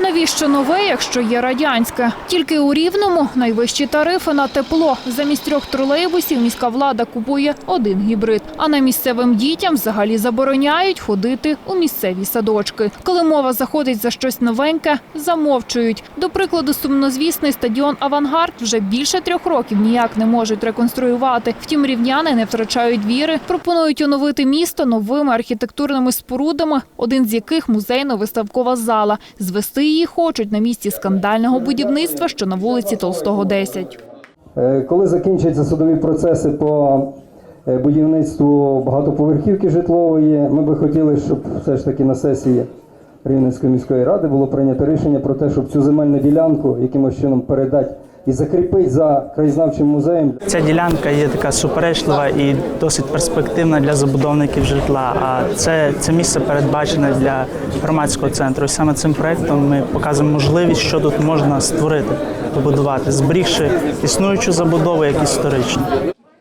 Навіщо нове, якщо є радянське? Тільки у Рівному найвищі тарифи на тепло. Замість трьох тролейбусів міська влада купує один гібрид. А на місцевим дітям взагалі забороняють ходити у місцеві садочки. Коли мова заходить за щось новеньке, замовчують. До прикладу, сумнозвісний стадіон Авангард вже більше трьох років ніяк не можуть реконструювати. Втім, рівняни не втрачають віри, пропонують оновити місто новими архітектурними спорудами, один з яких музейно-виставкова зала. Звести її хочуть на місці скандального будівництва, що на вулиці Толстого 10. Е, Коли закінчаться судові процеси по е, будівництву багатоповерхівки житлової, ми би хотіли, щоб все ж таки на сесії Рівненської міської ради було прийнято рішення про те, щоб цю земельну ділянку якимось чином передати і закріпити за краєзнавчим музеєм. Ця ділянка є така суперечлива і досить перспективна для забудовників житла. А це, це місце передбачене для громадського центру. І саме цим проектом ми показуємо можливість, що тут можна створити, побудувати, зберігши існуючу забудову як історичну.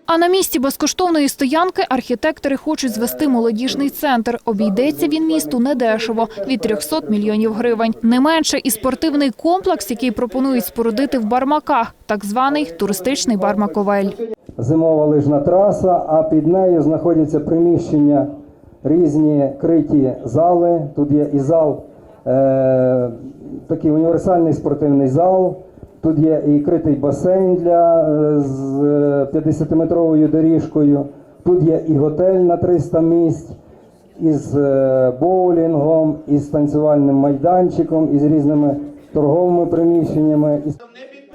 А на місці безкоштовної стоянки архітектори хочуть звести молодіжний центр. Обійдеться він місту недешево – від 300 мільйонів гривень. Не менше і спортивний комплекс, який пропонують спорудити в Бармаках, так званий туристичний Бармаковель. Зимова лижна траса, а під нею знаходяться приміщення, різні криті зали. Тут є і зал, е, такий універсальний спортивний зал. Тут є і критий басейн для, е, з е, 50-метровою доріжкою. Тут є і готель на 300 місць, із е, боулінгом, із танцювальним майданчиком, із різними торговими приміщеннями.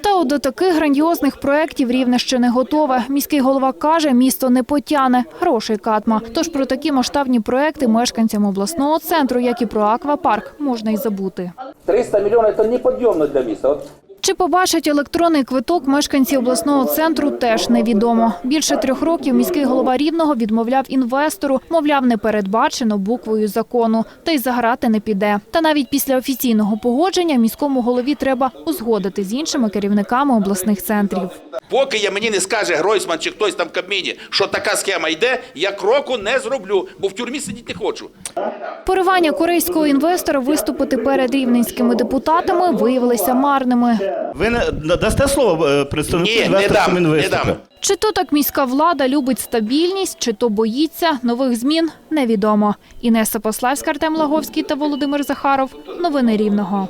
Та от до таких грандіозних проєктів Рівне ще не готове. Міський голова каже, місто не потяне, грошей катма. Тож про такі масштабні проекти мешканцям обласного центру, як і про аквапарк, можна й забути. 300 миллионов это неподъемно для міста. От Чи побачать електронний квиток мешканці обласного центру, теж невідомо. Більше трьох років міський голова Рівного відмовляв інвестору, мовляв, не передбачено буквою закону, та й заграти не піде. Та навіть після офіційного погодження міському голові треба узгодити з іншими керівниками обласних центрів. поки я мені не скаже Гройсман чи хтось там в Кабміні, що така схема йде, я кроку не зроблю, бо в тюрмі сидіти не хочу. Поривання корейського інвестора виступити перед рівненськими депутатами виявилися марними. Ви не дасте слово е, представнику Ні, не дам, не дам. Чи то так міська влада любить стабільність, чи то боїться нових змін, невідомо. Інеса Пославська, Артем Лаговський та Володимир Захаров. Новини Рівного.